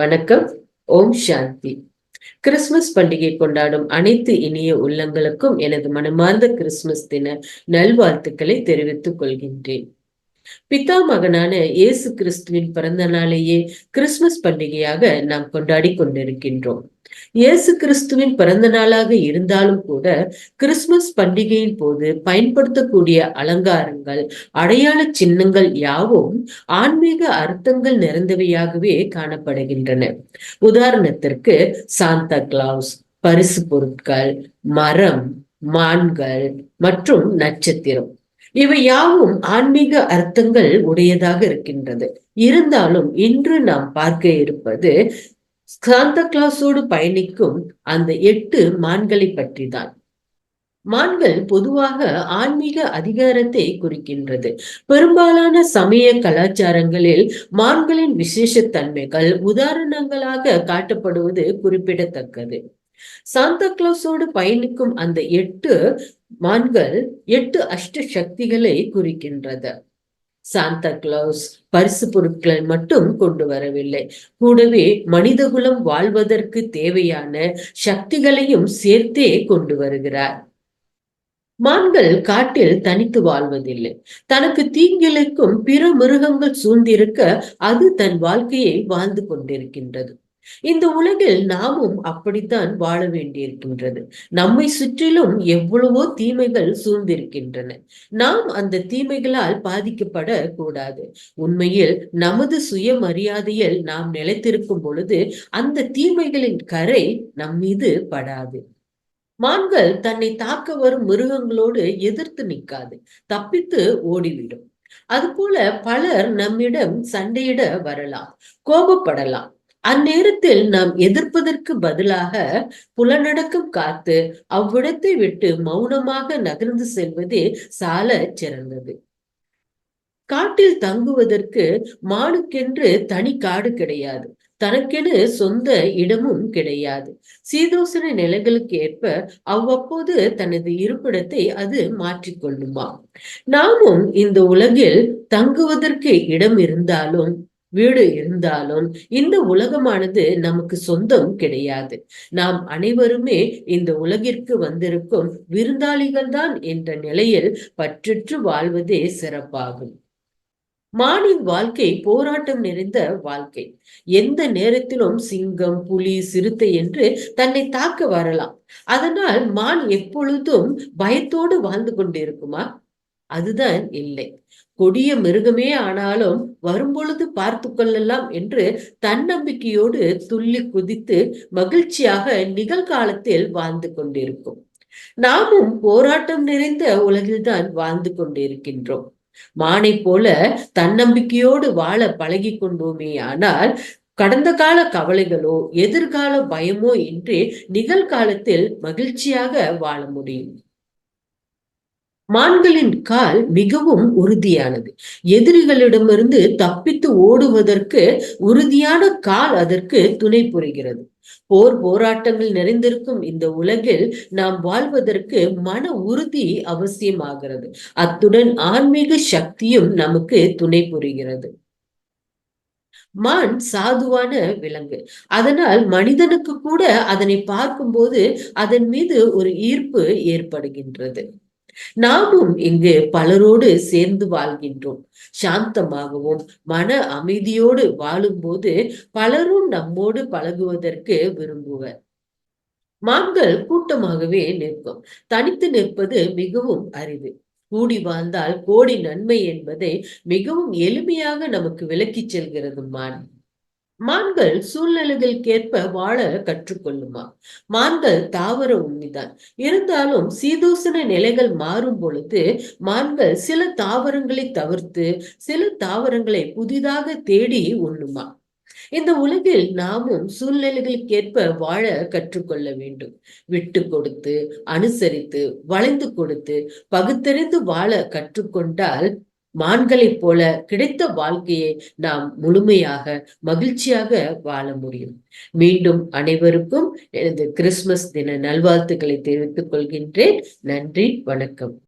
வணக்கம். ஓம் சாந்தி. கிறிஸ்துமஸ் பண்டிகை கொண்டாடும் அனைத்து இனிய உள்ளங்களுக்கும் எனது மனமார்ந்த கிறிஸ்துமஸ் தின நல்வாழ்த்துக்களை தெரிவித்துக் கொள்கின்றேன். பிதா மகனான இயேசு கிறிஸ்துவின் பிறந்த நாளையே கிறிஸ்துமஸ் பண்டிகையாக நாம் கொண்டாடி கொண்டிருக்கின்றோம். இயேசு கிறிஸ்துவின் பிறந்த நாளாக இருந்தாலும் கூட கிறிஸ்துமஸ் பண்டிகையின் போது பயன்படுத்தக்கூடிய அலங்காரங்கள் அடையாள சின்னங்கள் யாவும் ஆன்மீக அர்த்தங்கள் நிறைந்தவையாகவே காணப்படுகின்றன. உதாரணத்திற்கு சாந்தா கிளாஸ் பரிசு பொருட்கள் மரம் மான்கள் மற்றும் நட்சத்திரம். இவை யாவும் ஆன்மீக அர்த்தங்கள் உடையதாக இருக்கின்றது. இருந்தாலும் இன்று நாம் பார்க்க இருப்பது சாந்த கிளாஸோடு பயணிக்கும் அந்த எட்டு மான்களை பற்றி தான் மான்கள் பொதுவாக ஆன்மீக அதிகாரத்தை குறிக்கின்றது. பெரும்பாலான சமய கலாச்சாரங்களில் மான்களின் விசேஷ தன்மைகள் உதாரணங்களாக காட்டப்படுவது குறிப்பிடத்தக்கது. சாந்தா கிளாஸோடு பயணிக்கும் அந்த எட்டு மான்கள் எட்டு அஷ்ட சக்திகளை குறிக்கின்றது. சாந்தா கிளாஸ் பரிசு பொருட்களை மட்டும் கொண்டு வரவில்லை. கூடவே மனிதகுலம் வாழ்வதற்கு தேவையான சக்திகளையும் சேர்த்தே கொண்டு வருகிறார். மான்கள் காட்டில் தனித்து வாழ்வதில்லை. தனக்கு தீங்கிழைக்கும் பிற மிருகங்கள் சூழ்ந்திருக்க அது தன் வாழ்க்கையை வாழ்ந்து கொண்டிருக்கின்றது. இந்த உலகில் நாமும் அப்படித்தான் வாழ வேண்டியிருக்கின்றது. நம்மை சுற்றிலும் எவ்வளவோ தீமைகள் சூழ்ந்திருக்கின்றன. நாம் அந்த தீமைகளால் பாதிக்கப்பட கூடாது உண்மையில் நமது சுயமரியாதையில் நாம் நிலைத்திருக்கும் பொழுது அந்த தீமைகளின் கரை நம் மீது படாது. மான்கள் தன்னை தாக்க வரும் மிருகங்களோடு எதிர்த்து நிற்காது. தப்பித்து ஓடிவிடும். அதுபோல பலர் நம்மிடம் சண்டையிட வரலாம். கோபப்படலாம். அந்நேரத்தில் நாம் எதிர்ப்பதற்கு பதிலாக புலநடக்கம் காத்து அவ்விடத்தை விட்டு மௌனமாக நகர்ந்து செல்வதே சால சிறந்தது. காட்டில் தங்குவதற்கு மானுக்கென்று தனி காடு கிடையாது. தனக்கென சொந்த இடமும் கிடையாது. சீதோசன நிலைகளுக்கு ஏற்ப அவ்வப்போது தனது இருப்பிடத்தை அது மாற்றிக்கொள்ளுமா? நாமும் இந்த உலகில் தங்குவதற்கு இடம் இருந்தாலும் வீடு இருந்தாலும் இந்த உலகமானது நமக்கு சொந்தம் கிடையாது. நாம் அனைவருமே இந்த உலகிற்கு வந்திருக்கும் விருந்தாளிகள் தான் என்ற நிலையில் பற்றிற்று வாழ்வதே சிறப்பாகும். மானின் வாழ்க்கை போராட்டம் நிறைந்த வாழ்க்கை. எந்த நேரத்திலும் சிங்கம் புலி சிறுத்தை என்று தன்னை தாக்க வரலாம். அதனால் மான் எப்பொழுதும் பயத்தோடு வாழ்ந்து கொண்டிருக்குமா? அதுதான் இல்லை. கொடிய மிருகமே ஆனாலும் வரும்பொழுது பார்த்து கொள்ளலாம் என்று தன்னம்பிக்கையோடு துள்ளி குதித்து மகிழ்ச்சியாக நிகழ்காலத்தில் வாழ்ந்து கொண்டிருக்கும். நாமும் போராட்டம் நிறைந்த உலகில்தான் வாழ்ந்து கொண்டிருக்கின்றோம். மானை போல தன்னம்பிக்கையோடு வாழ பழகி கொண்டோமே ஆனால் கடந்த கால கவலைகளோ எதிர்கால பயமோ இன்றி நிகழ்காலத்தில் மகிழ்ச்சியாக வாழ முடியும். மான்களின் கால் மிகவும் உறுதியானது. எதிரிகளிடமிருந்து தப்பித்து ஓடுவதற்கு உறுதியான கால் அதற்கு துணை புரிகிறது. போர் போராட்டங்கள் நிறைந்திருக்கும் இந்த உலகில் நாம் வாழ்வதற்கு மன உறுதி அவசியமாகிறது. அத்துடன் ஆன்மீக சக்தியும் நமக்கு துணை புரிகிறது. மான் சாதுவான விலங்கு. அதனால் மனிதனுக்கு கூட அதனை பார்க்கும்போது அதன் மீது ஒரு ஈர்ப்பு ஏற்படுகின்றது. நாமும் இங்கு பலரோடு சேர்ந்து வாழ்கின்றோம். சாந்தமாகவும் மன அமைதியோடு வாழும்போது பலரும் நம்மோடு பழகுவதற்கு விரும்புவர். மான்கள் கூட்டமாகவே நிற்கும். தனித்து நிற்பது மிகவும் அரிது. கூடி வாழ்ந்தால் கோடி நன்மை என்பதை மிகவும் எளிமையாக நமக்கு விளக்கிச் செல்கிறது மான். மான்கள் சூழ்நிலைகளுக்கேற்ப வாழ கற்றுக்கொள்ளுமா? மான்கள் தாவர உண்மைதான். இருந்தாலும் சீதோசன நிலைகள் மாறும் பொழுது மான்கள் சில தாவரங்களை தவிர்த்து சில தாவரங்களை புதிதாக தேடி உண்ணுமா? இந்த உலகில் நாமும் சூழ்நிலைகளுக்கேற்ப வாழ கற்றுக்கொள்ள வேண்டும். விட்டு கொடுத்து அனுசரித்து வளைந்து கொடுத்து பகுத்தறிந்து வாழ கற்றுக்கொண்டால் மான்களைப் போல கிடைத்த வாழ்க்கையை நாம் முழுமையாக மகிழ்ச்சியாக வாழ முடியும். மீண்டும் அனைவருக்கும் எனது கிறிஸ்துமஸ் தின நல்வாழ்த்துக்களை தெரிவித்துக் கொள்கின்றேன். நன்றி வணக்கம்.